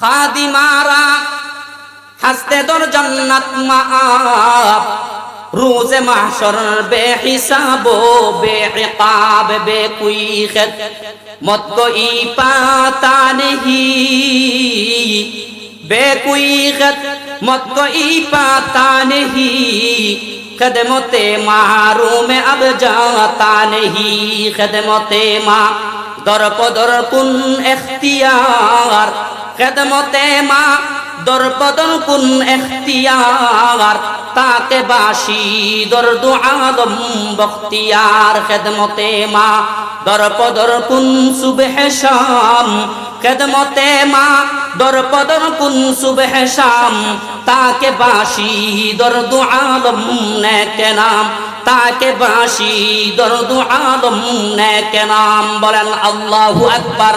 খাদিমারা, হাসতে দর জান্নাত মাআব রোজে মাহশর বে হিসাব বে ইকাব বে কুইখত মত কই পাতা নেহি বে কুইখত মত কই পাতা নেহি খেদমতে মাহরুমে আব যাওয়া নেহি খেদমতে মা দরপ দর কুন এখতিয়ার খেদমতে মা দরপদন কুন এখতিয়ার তাতে বাসি দর্দু আদম বখতিয়ার খেদমতে মা দরপদর কুন শুভ হেসম খেদমতে মা দরপদর কুন সুবহ শাম, তাকে বাসি দরদু আলম নেকে নাম, তাকে বাসি দরদু আলম নেকে নাম, বলেন আল্লাহু আকবার।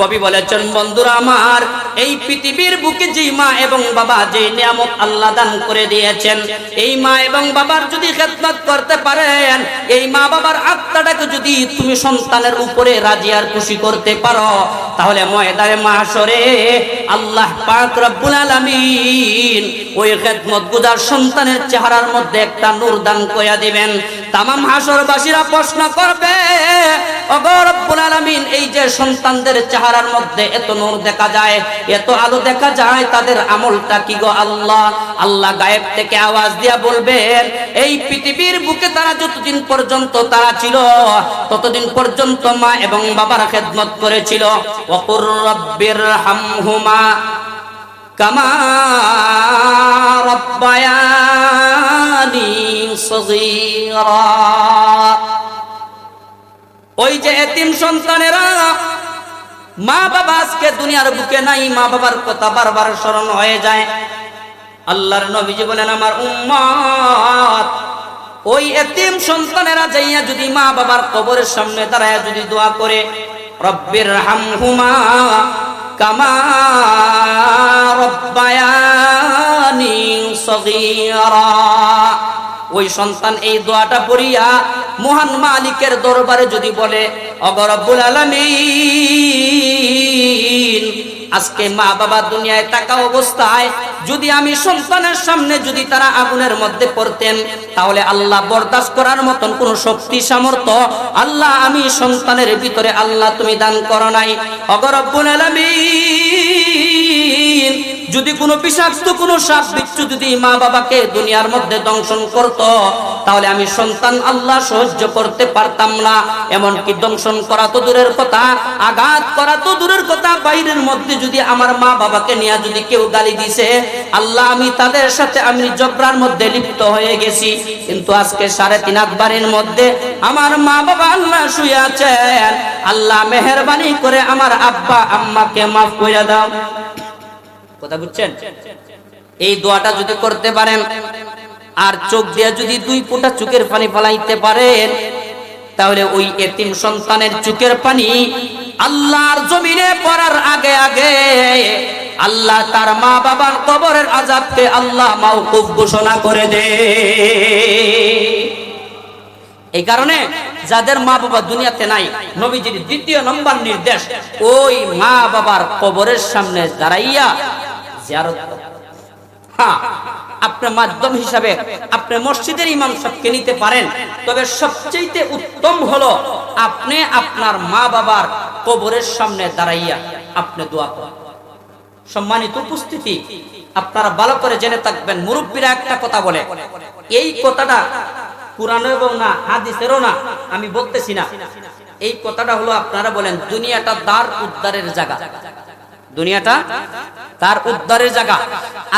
কবি বলেছেন, বন্ধুরা আমার, এই পৃথিবীর বুকে যে মা এবং বাবা যে নিয়ামত আল্লাহ দান করে দিয়েছেন, এই মা এবং বাবার যদি খেদমত করতে পারেন, এই মা বাবার আত্মাটাকে যদি তুমি সন্তানের উপরে রাজি আর খুশি করতে পারো, তাহলে ময়দানে মাসরে আল্লাহ পাক রব্বুল আলামিন ওই খেদমত গুজার সন্তানের চেহারার মধ্যে একটা নূর দান কইয়া দিবেন। তামাম হাসরবাসীরা প্রশ্ন করবে এই যে সন্তানদের চেহারার মধ্যে এত নূর দেখা যায়, এত আলো দেখা যায়, তাদের আমলটা কি গো আল্লাহ? আল্লাহ গায়েব থেকে আওয়াজ দিয়া বলবেন, এই পৃথিবীর বুকে তারা যতদিন পর্যন্ত তারা ছিল, ততদিন পর্যন্ত মা এবং বাবার খেদমত করেছিল। ওকুর রব্বির হামহুমা কামা রব্বায়ানি সগীরা। ওই যে এতিম সন্তানেরা, মা বাবা আজকে দুনিয়ার বুকে নাই, মা বাবার কথা বারবার স্মরণ হয়ে যায়। আল্লাহর নবীজি বলেন, আমার উম্মত, ওই এতিম সন্তানেরা যাইয়া যদি মা বাবার কবরের সামনে দাঁড়ায়, যদি দোয়া করে, রব্বির হামহুমা কামা রব্বায়ানি সগীরা। ওই সন্তান এই দোয়াটা পড়িয়া মহান মালিকের দরবারে যদি বলে অগরব্বুল আলামিন, আজকে মা বাবা দুনিয়ায় টাকা অবস্থায় যদি আমি সন্তানের সামনে যদি তারা আগুনের মধ্যে পড়তেন, তাহলে আল্লাহ বরদাস্ত করার মতন কোন শক্তি, সামর্থ্য আল্লাহ আমি সন্তানের ভিতরে আল্লাহ তুমি দান করো নাই। অগরব্বুল আলামিন যদি কোনো বিষাক্ত কোনো সাপ বিচ্ছু যদি মা বাবাকে দুনিয়ার মধ্যে দংশন করত, তাহলে আমি সন্তান আল্লাহ সহ্য করতে পারতাম না। এমনকি দংশন করা তো দূরের কথা, আঘাত করা তো দূরের কথা, বাইরের মধ্যে যদি আমার মা বাবাকে নিয়ে যদি কেউ গালি দিছে, আল্লাহ আমি তাদের সাথে আমি জবরার মধ্যে লিপ্ত হয়ে গেছি। কিন্তু আজকে সাড়ে তিন বাড়ির মধ্যে আমার মা বাবা আল্লাহ শুয়ে আছেন। আল্লাহ মেহরবানি করে আমার আব্বা, আম্মাকে মাফ করে দাও। কথা বুঝছেন? এই দোয়াটা যদি করতে পারেন, আর চোখ দিয়ে যদি দুই ফোঁটা চোখের পানি ফলাইতে পারেন, তাহলে ওই এতিম সন্তানের চোখের পানি আল্লাহর জমিনে পড়ার আগে আগে আল্লাহ তার মা বাবার কবরের আজাবকে আল্লাহ মাউকুফ ঘোষণা করে দে। এই কারণে যাদের মা বাবা দুনিয়াতে নাই, নবীজির দ্বিতীয় নম্বর নির্দেশ, ওই মা বাবার কবরের সামনে দাঁড়াইয়া জিয়ারত আপনার মাধ্যম হিসাবে আপনি মসজিদের ইমাম সাহেবকে নিতে পারেন, তবে সবচেয়ে উত্তম আপনি আপনার মা বাবার কবরের সামনে দাঁড়াইয়া আপনি দোয়া করেন। সম্মানিত উপস্থিতি, আপনারা ভালো করে জেনে থাকবেন, মুরব্বীরা একটা কথা বলে, এই কথাটা পুরানো এবং না, হাদিসেরও না, আমি বলতেছি না। এই কথাটা হলো আপনারা বলেন, দুনিয়াটা দ্বার উদ্ধারের জায়গা। দুনিয়াটা তার উদ্ধারের জায়গা।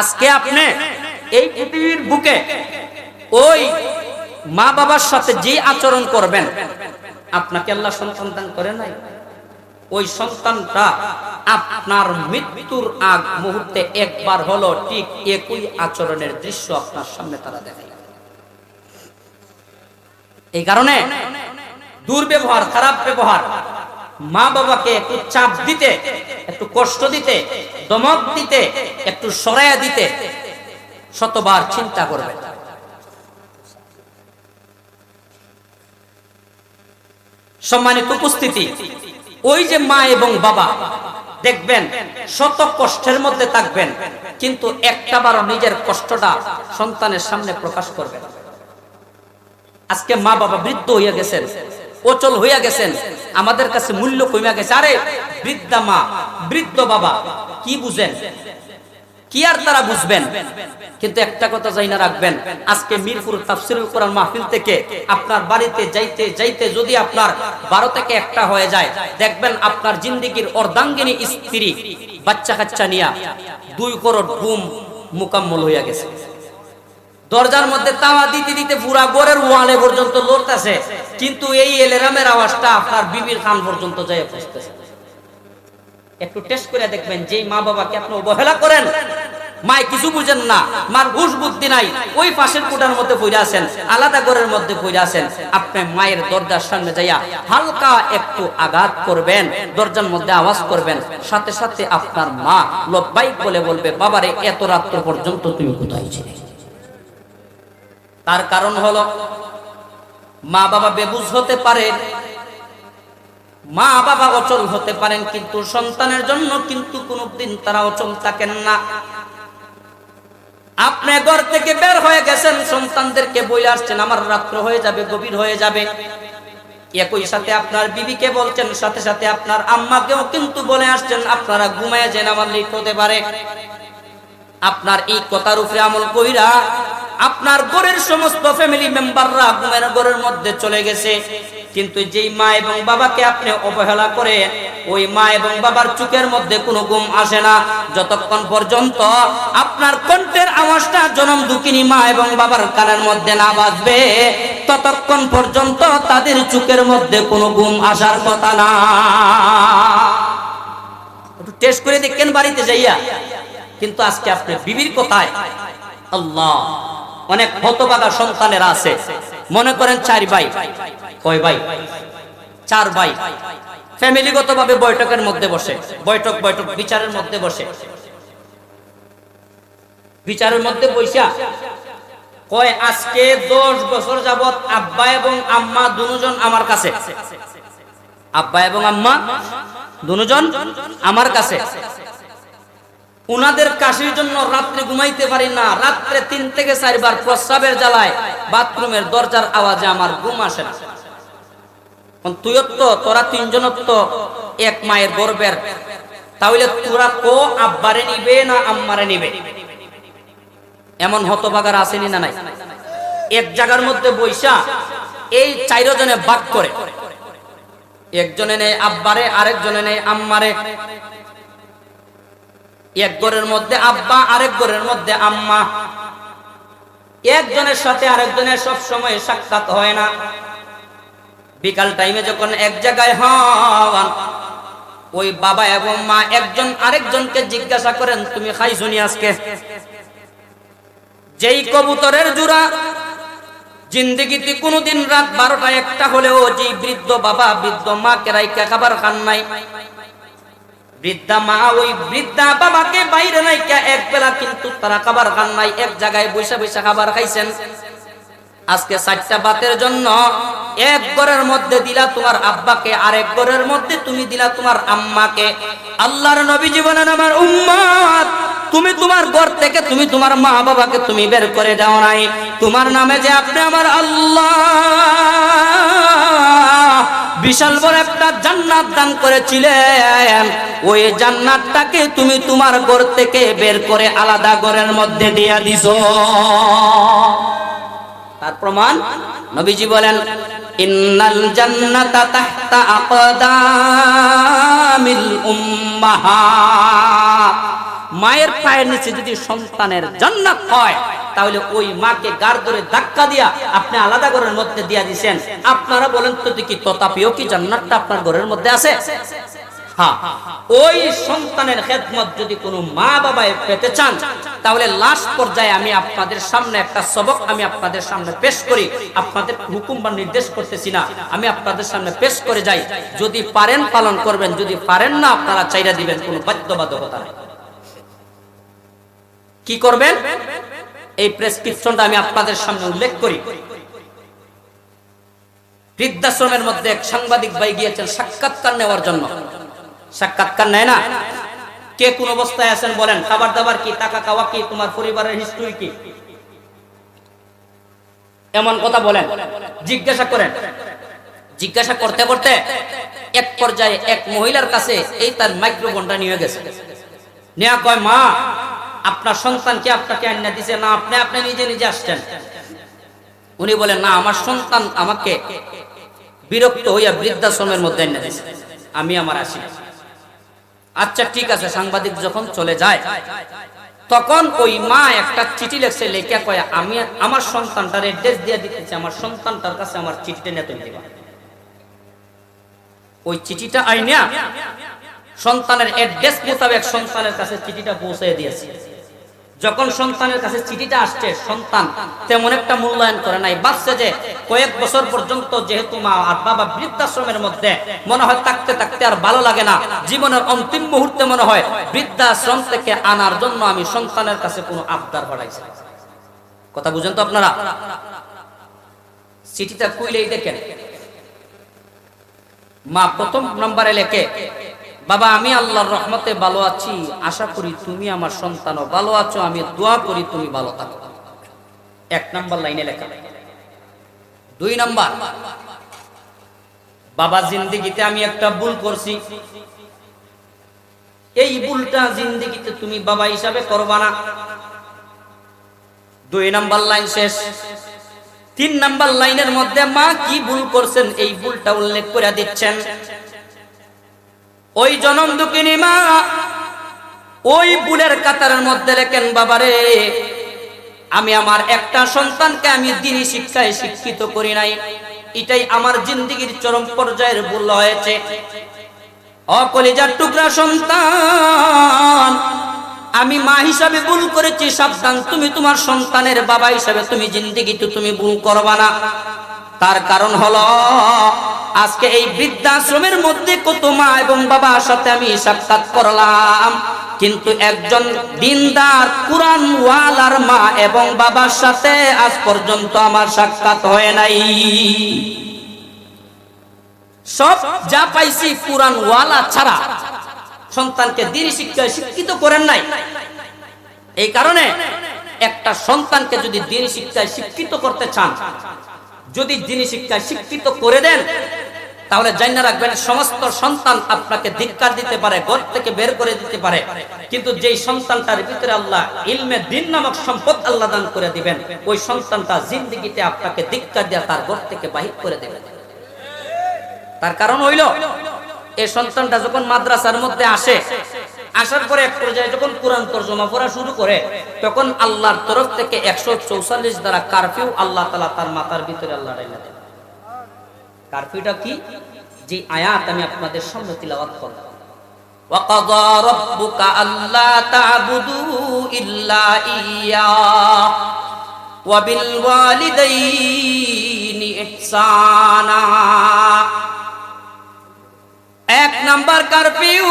আজকে আপনি এই পৃথিবীর বুকে ওই মা বাবার সাথে যে আচরণ করবেন, আপনাকে আল্লাহ সন্তান দান করে নাই? ওই সন্তানটা আপনার মৃত্যুর আগ মুহূর্তে একবার হলো, ঠিক একই আচরণের দৃশ্য আপনার সামনে তারা দেখে। এই কারণে দুর্ব্যবহার, খারাপ ব্যবহার মা বাবাকে একটু চাপ দিতে, একটু কষ্ট দিতে, দমক দিতে, একটু সরাইয়া দিতে শতবার চিন্তা করবে সম্মানিত উপস্থিতি, ওই যে মা এবং বাবা, দেখবেন শত কষ্টের মধ্যে থাকবেন, কিন্তু একটা বারো নিজের কষ্টটা সন্তানের সামনে প্রকাশ করবেন। আজকে মা বাবা বৃদ্ধ হইয়া গেছেন। অচল হইয়া গেছেন। আমাদের কাছে মূল্য কমিয়া গেছে। আরে, বৃদ্ধা মা, বৃদ্ধ বাবা, কি বুঝেন? কি আর তারা বুঝবেন? কিন্তু একটা কথা যাই না রাখবেন। আজকে মিরপুর তাফসিরুল কোরআন মাহফিল থেকে আপনার বাড়িতে যাইতে যাইতে যদি আপনার বারো থেকে একটা হয়ে যায়, দেখবেন আপনার জিন্দিগির অর্ধাঙ্গিনী স্ত্রী বাচ্চা কাচ্চা নিয়া দুই করোড় ঘুম মোকাম্মল হইয়া গেছে। দরজার মধ্যে তাওয়া দিতে দিতে পুরা গোরের ওয়ালে পর্যন্ত লড়তেছে। কিন্তু এই এলেরামের আওয়াজটা আপনার বিবির খান পর্যন্ত যায় পৌঁছতেছে। একটু টেস্ট করে দেখবেন যেই মা বাবাকে আপনি অবহেলা করেন, মায় কিছু বুঝেন না, মার হুশ বুদ্ধি নাই, ওই পাশের কোটার মধ্যে পড়ে আছেন, আলাদা ঘরের মধ্যে পড়ে আছেন, আপনি মায়ের দরজার সামনে যাইয়া হালকা একটু আঘাত করবেন, দরজার মধ্যে আওয়াজ করবেন, সাথে সাথে আপনার মা লব্বাইক বলে বলবে, বাবারে, এত রাত্র পর্যন্ত তুমি কোথায় ছিলে? তার কারণ হলো মা বাবা বেবুজ হতে পারে মা বাবা অচল হতে পারেন, কিন্তু সন্তানের জন্য কিন্তু কোনদিন তারা অচল থাকেন না। আপনি ঘর থেকে বের হয়ে গেছেন, সন্তানদেরকে বই আসছেন, আমার রাত্র হয়ে যাবে, গভীর হয়ে যাবে। একই সাথে আপনার বিবিকে বলছেন, সাথে সাথে আপনার আম্মাকেও কিন্তু বলে আসছেন, আপনারা ঘুমায় যেন, আমার লিক হতে পারে। আপনার এই কথার উপরে আমল কইরা আপনার ঘরের সমস্ত ফ্যামিলি মেম্বাররা ঘুমের ঘরের মধ্যে চলে গেছে। কিন্তু যেই মা এবং বাবাকে আপনি অবহেলা করে, ওই মা এবং বাবার চুকের মধ্যে কোনো ঘুম আসে না। যতক্ষণ পর্যন্ত আপনার কণ্ঠের আওয়াজটা জনম দুঃখিনী মা এবং বাবার কানের মধ্যে না বাজবে, ততক্ষণ পর্যন্ত তাদের চুকের মধ্যে কোনো ঘুম আসার কথা না। একটু টেস্ট করে দেখেন বাড়িতে যাইয়া। কিন্তু আজকে আপনি বিবির কথায়, আল্লাহ অনেক হতবাগা সন্তানের আছে। মনে করেন চার ভাই। কয় ভাই? চার ভাই। ফ্যামিলিগত ভাবে বৈঠকের মধ্যে বসে। বৈঠক বৈঠক, বিচারের মধ্যে বসে। বিচারের মধ্যে বৈশা কয়, আজকে দশ বছর যাবত আব্বা এবং আম্মা দুজন আমার কাছে। আব্বা এবং আম্মা দুজন আমার কাছে। উনাদের কাশির জন্য রাত্রে ঘুমাইতে পারি না। রাত্রে তিন থেকে চারবার প্রস্রাবের জ্বালায় বাথরুমের দরজার আওয়াজে আমার ঘুম আসে না। তুইও তোরা তিনজন এক মায়ের গর্বের। তাহলে তোরা কো আব্বারে নিবে না আম্মারে নিবে? এমন হতভাগার আসেনি না নাই? এক জায়গার মধ্যে বৈশা এই চাইরজনে ভাগ করে। একজনে নেই আব্বারে, আরেকজনে নেই আম্মারে। এক ঘরের মধ্যে আব্বা, আরেক ঘরের মধ্যে আম্মা। একজনের সাথে আরেকজনের সব সময় সাক্ষাৎ হয় না। বিকাল টাইমে যখন এক জায়গায় হন, ওই বাবা এবং মা একজন আরেকজনকে জিজ্ঞাসা করেন, তুমি খাইছনি আজকে? যেই কবুতরের জোড়া জিন্দিগিতে কোনোদিন রাত বারোটা একটা হলেও যে বৃদ্ধ বাবা, বৃদ্ধ মা কেরাইকা খাবার খান নাই। বৃদ্ধা মা, ওই বৃদ্ধা বাবাকে বাইরে নাই এক বেলা কিন্তু তারা খাবার খান নাই, এক জায়গায় বৈশা বৈশা খাবার খাইছেন। আজকে চারটা বাতের জন্য এক ঘরের মধ্যে দিলা তোমার আব্বাকে, আরেক ঘরের মধ্যে তুমি দিলা তোমার আম্মাকে। আল্লাহর নবী জীবনের আমার উম্মাদ তুমি তোমার ঘর থেকে তুমি তোমার মা বাবাকে তুমি বের করে দাও নাই। তোমার নামে যে আপনি আমার আল্লাহ বিশাল বড় একটা জান্নাত দান করেছিলেন। ওই জান্নাতটাকে তুমি তোমার ঘর থেকে বের করে আলাদা ঘরের মধ্যে দিয়া দিছ। তার প্রমাণ? নবীজি বলেন, ইন্নাল জান্নাতা তাহতা আকদামিল উম্মাহাত মায়ের পায়ের নিচে যদি সন্তানের জান্নাত হয়, তাহলে ওই মাকে গার ধরে ধাক্কা দিয়া আপনি আলাদা ঘরের মধ্যে দিয়া দিছেন। আপনারা বলেন তো কি তথাপিও কি জান্নাতটা আপনার ঘরের মধ্যে আছে? যদি পর্যায়ে আমি আপনাদের সামনে একটা সবক আমি আপনাদের সামনে পেশ করি। আপনাদের হুকুম বা নির্দেশ আমি আপনাদের সামনে পেশ করে যাই। যদি পারেন পালন করবেন, যদি পারেন না, আপনারা চাইরা দিবেন, কোনো বাধ্যবাধকতা নেই। কি করবেন? এই প্রেসক্রিপশনটা আমি আপনাদের সামনে উল্লেখ করি। বৃদ্ধাশ্রমের মধ্যে এক সাংবাদিক ভাই গিয়েছেন সাক্ষাৎকার নেওয়ার জন্য। সাক্ষাৎকার নেয় না? কে কোন অবস্থায় আছেন বলেন খাবার দাবার কি, টাকা খাওয়া কি, তোমার পরিবারের হিস্ট্রি কি? এমন কথা বলেন। জিজ্ঞাসা করেন। জিজ্ঞাসা করতে করতে এক পর্যায়ে এক মহিলার কাছে এই তার মাইক্রোফোনটা নিয়ে গেছে। নেয়া কয়, মা আপনার সন্তানকে আপনাকে আন্না দিছে? না, আপনি আপনি নিজে নিজে আসছেন। উনি বলেন না, আমার সন্তান আমাকে বিরক্ত হইয়া বৃদ্ধাশ্রমের মধ্যে এনে দিছে। আমি আমার আসি আচ্ছা ঠিক আছে, সাংবাদিক যখন চলে যায়, তখন ওই মা একটা চিঠি লেখছে, লেখা কয়, আমি আমার সন্তানটার অ্যাড্রেস দিয়ে দিতেছি, আমার সন্তানটার কাছে আমার চিঠিটা নিয়ে দিবা। ওই চিঠিটা আইনা সন্তানের অ্যাড্রেস মোতাবেক সন্তানের কাছে চিঠিটা পৌঁছে দিয়েছে। যখন সন্তানের কাছে চিঠিটা আসছে, সন্তান তেমন একটা মূল্যায়ন করে নাই। বাচ্চা যে কয়েক বছর পর্যন্ত যেহেতু মা আর বাবা বৃদ্ধাশ্রমের মধ্যে মনে হয় থাকতে থাকতে আর ভালো লাগে না, জীবনের অন্তিম মুহূর্তে মনে হয় বৃদ্ধাশ্রম থেকে আনার জন্য আমি সন্তানের কাছে কোনো আবদার বাড়াইছি কথা বুঝেন তো আপনারা? চিঠিটা কুইলেই দেখেন। মা প্রথম নম্বরে লেখে বাবা, আমি আল্লাহর রহমতে ভালো আছি, আশা করি তুমি আমার সন্তানও ভালো আছো, আমি দোয়া করি তুমি ভালো থাকো। এক নাম্বার লাইনে লেখা। দুই নাম্বার, বাবা, জিন্দিগিতে আমি একটা ভুল করছি। এই ভুলটা জিন্দিগিতে তুমি বাবা হিসাবে করবা না। দুই নাম্বার লাইন শেষ। তিন নাম্বার লাইনের মধ্যে মা কি ভুল করছেন, এই ভুলটা উল্লেখ করে দিচ্ছেন। ওই জনম দুঃখিনী মা, ওই ভুলের কাতারের মধ্যে লেখেন, বাবারে, আমি আমার একটা সন্তানকে আমি দিনী শিক্ষায় শিক্ষিত করি নাই। এটাই আমার জিন্দিগির চরম পর্যায়ের ভুল হয়েছে। অকলিজার টুকরা সন্তান, আমি মা হিসাবে ভুল করেছি, সাবধান, তুমি তোমার সন্তানের বাবা হিসাবে তুমি জিন্দিগিতে তুমি ভুল করবা না। তার কারণ হলো, আজকে এই বৃদ্ধাশ্রমের মধ্যে কত মা এবং বাবার সাথে আমি সাক্ষাৎ করলাম। কিন্তু একজন দিনদার কোরআন ওয়ালার মা এবং বাবার সাথে আজ পর্যন্ত আমার সাক্ষাৎ হয় নাই। সব যা পাইছি কোরআন ওয়ালা ছাড়া সন্তানকে দিন শিক্ষায় শিক্ষিত করেন নাই। এই কারণে একটা সন্তানকে যদি দিন শিক্ষায় শিক্ষিত করতে চান যদি দিনী শিক্ষায় শিক্ষিত করে দেন, তাহলে জানা রাখবেন সমস্ত সন্তান আপনাকে ধিক্কার দিতে পারে ঘর থেকে বের করে দিতে পারে। কিন্তু যেই সন্তানটার ভিতরে আল্লাহ ইলমে দিন নামক সম্পদ আল্লাহ দান করে দিবেন, ওই সন্তানটা জিন্দিগিতে আপনাকে ধিক্কার দিয়ে তার ঘর থেকে বাহির করে দেবেন তার কারণ হইল এই সন্তানটা যখন মাদ্রাসার মধ্যে আসে আসার পরে এক পর্যায়ে যখন কোরআন তর্জমা পড়া শুরু করে তখন আল্লাহর তরফ থেকে একশো চৌচল্লিশ দ্বারা কারফিউ আল্লাহ তালা তার মাথার ভিতরে আল্লাহ ডাইলা দেন কারফিউটা কি যে আয়াত আমি আপনাদের সামনে তিলাওয়াত করব وقضى ربك ألا تعبدوا إلا إياه وبالوالدين إحسانا এক নাম্বার কারফিউ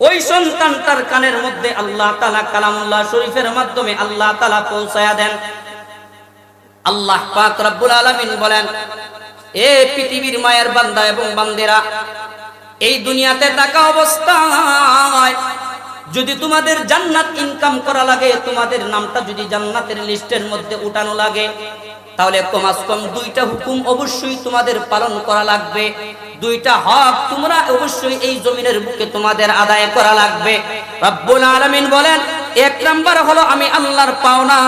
ওই সন্তানটার কানের মধ্যে আল্লাহ তালা কালামুল্লাহ শরীফের মাধ্যমে আল্লাহ তালা পৌঁছায়া দেন। আল্লাহ পাক রব্বুল আলামিন বলেন, এ পৃথিবীর মায়ের বান্দা এবং বান্দেরা, এই দুনিয়াতে থাকা অবস্থায় যদি তোমাদের জান্নাত ইনকাম করা লাগে, তোমাদের নামটা যদি জান্নাতের লিস্টের মধ্যে উঠানো লাগে তাহলে কমাস কম দুইটা হুকুম অবশ্যই তোমাদের পালন করা লাগবে। দুইটা হক তোমরা অবশ্যই এই জমিনের বুকে তোমাদের আদায় করা লাগবে। রব্বুল আলামিন বলেন এক নাম্বার হলো আমি আল্লাহর পাওনা।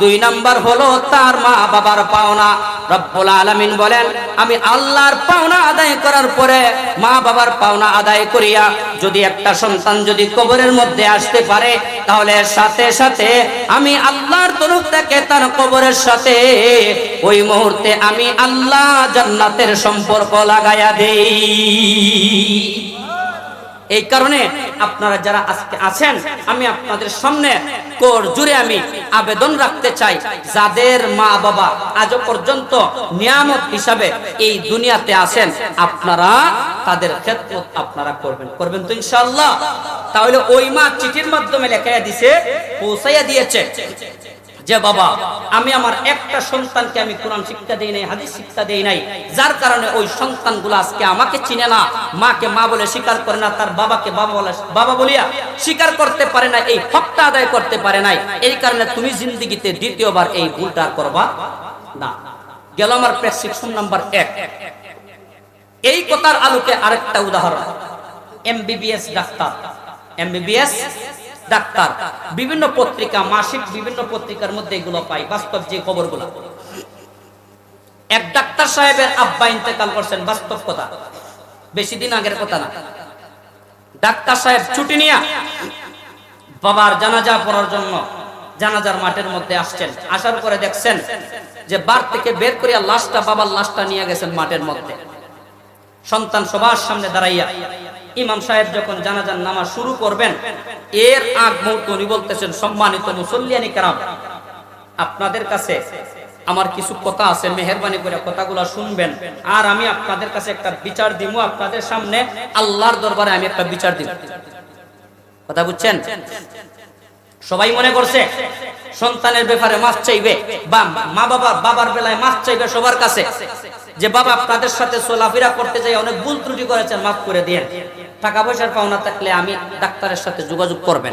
দুই নাম্বার হলো তার মা বাবার পাওনা। রব্বুল আলামিন বলেন, আমি আল্লাহর পাওনা আদায় করার পরে মা বাবার পাওনা আদায় করিয়া যদি একটা সন্তান যদি কবরের মধ্যে আসতে পারে, তাহলে সাথে সাথে আমি আল্লাহর তরফ থেকে তার কবরের সাথে ওই মুহূর্তে আমি আল্লাহ জান্নাতের সম্পর্ক লাগাইয়া দেই। এই কারণে আপনারা যারা আজকে আছেন, আমি আপনাদের সামনে কোর জুড়ে আমি আবেদন রাখতে চাই, যাদের মা বাবা আজ পর্যন্ত নিয়ামত হিসাবে এই দুনিয়াতে আছেন, আপনারা তাদের খেদমত আপনারা করবেন। করবেন তো ইনশাআল্লাহ? তাহলে ওই মা চিঠির মাধ্যমে লেখাইয়া দিছে, পৌঁছাইয়া দিয়েছে। যে বাবা, আমি আমার একটা সন্তানকে আমি কোরআন শিক্ষা দেই নাই, হাদিস শিক্ষা দেই নাই, যার কারণে ওই সন্তানগুলো আজকে আমাকে চিনে না, মাকে মা বলে স্বীকার করে না, তার বাবাকে বাবা বলে, বাবা বলিয়া স্বীকার করতে পারে না, এই হকটা আদায় করতে পারে নাই, এই কারণে তুমি জিন্দিগিতে দ্বিতীয়বার এই ভুলটা করবা না। গেল আমার প্রেসক্রিপশন নাম্বার এক। এই কথার আলোকে আরেকটা উদাহরণ, এমবিবিএস ডাক্তার, এমবিবিএস ডাক্তার, বিভিন্ন পত্রিকা, মাসিক বিভিন্ন পত্রিকার মধ্যে এগুলো পাই, বাস্তব যে খবরগুলো। এক ডাক্তার সাহেবের আব্বা ইন্তেকাল করছেন, বাস্তব কথা। বেশি দিন আগের কথা না। ডাক্তার সাহেব ছুটি নিয়া বাবার জানাজা পড়ার জন্য জানাজার মাঠের মধ্যে আসছেন। আসার পরে দেখছেন যে বার থেকে বের করিয়া লাশটা বাবার লাশটা নিয়ে গেছেন মাঠের মধ্যে। সন্তান সবার সামনে দাঁড়াইয়া ইমাম সাহেব যখন জানাজার নামাজ শুরু করবেন, এর আগ মুহূর্তে উনি বলতেছেন, সম্মানিত মুসল্লিয়ানি কারাম, আপনাদের কাছে আমার কিছু কথা আছে, মেহরবানি করে কথাগুলো শুনবেন। আর আমি আপনাদের কাছে একটা বিচার দিব, আপনাদের সামনে আল্লাহর দরবারে আমি একটা বিচার দিব। কথা বুঝছেন? সবাই মনে করছে, সন্তানের ব্যাপারে মাছ চাইবে, বা মা বাবার বাবার বেলায় মাছ চাইবে সবার কাছে। যে বাবা আপনাদের সাথে চলাফেরা করতে যাই, অনেক ভুল ত্রুটি করেছেন, মাফ করে দিয়ে টাকা পয়সার পাওনা থাকলে আমি ডাক্তারের সাথে যোগাযোগ করবেন।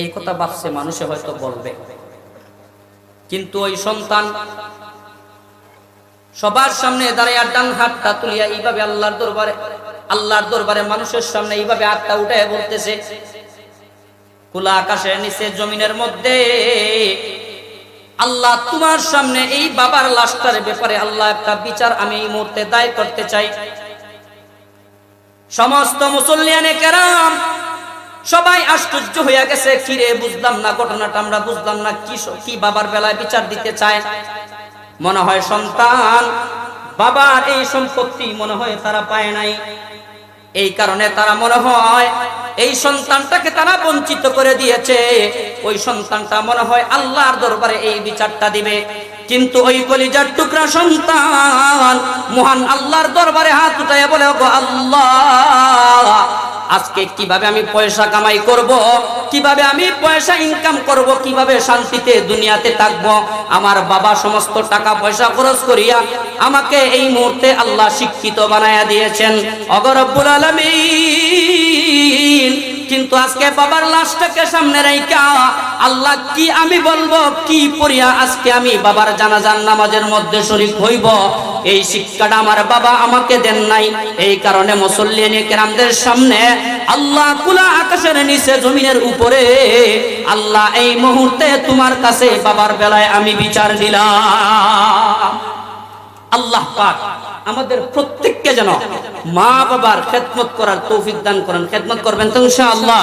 এই কথা ভাবছে মানুষে হয়তো বলবে। কিন্তু ওই সন্তান সবার সামনে দাঁড়িয়ে ডান হাতটা তুলিয়া এইভাবে আল্লাহর দরবারে আল্লাহর দরবারে মানুষের সামনে এইভাবে হাতটা উঠে বলতেছে, খোলা আকাশের নিচে জমিনের মধ্যে আল্লাহ তোমার সামনে এই বাবার লাশটার ব্যাপারে আল্লাহ একটা বিচার আমি এই মুহূর্তে দায় করতে চাই। সমস্ত মুসল্লিয়ানে কেরাম, সবাই আশ্চর্য হইয়া গেছে কিরে বুঝলাম না ঘটনাটা, আমরা বুঝলাম না কি কি বাবার বেলায় বিচার দিতে চায়। মনে হয় সন্তান, বাবার এই সম্পত্তি মনে হয় তারা পায় নাই। এই কারণে তারা মনে হয় এই সন্তানটাকে তারা বঞ্চিত করে দিয়েছে। ওই সন্তানটা মনে হয় আল্লাহর দরবারে এই বিচারটা দিবে। কিন্তু ওই কলিজার টুকরা সন্তান মহান আল্লাহর দরবারে হাত উঠাইয়া বলে, "ওগো আল্লাহ, আজকে কীভাবে আমি পয়সা কামাই করব, কীভাবে আমি পয়সা ইনকাম করব, কীভাবে শান্তিতে দুনিয়াতে থাকব, আমার বাবা সমস্ত টাকা পয়সা খরচ করিয়া আমাকে এই মুহূর্তে আল্লাহ শিক্ষিত বানায়া দিয়েছেন। অগরব্বুল আলামিন কিন্তু আজকে বাবার লাশটাকে সামনে রাইকা আল্লাহ কি আমি বলব, কি পড়িয়া আজকে আমি বাবার জানাজান নামাজের মধ্যে শরীক হইব? এই শিক্ষাটা আমার বাবা আমাকে দেন নাই। এই কারণে মুসল্লিয়ানি কেরামদের সামনে আল্লাহ কুলা আকাশের নিচে জমিনের উপরে, আল্লাহ এই মুহূর্তে তোমার কাছে বাবার বেলায় আমি বিচার দিলাম। আল্লাহ পাক আমাদের প্রত্যেককে যেন মা বাবার খেদমত করার তৌফিক দান করেন। খেদমত করবেন তো ইনশাআল্লাহ।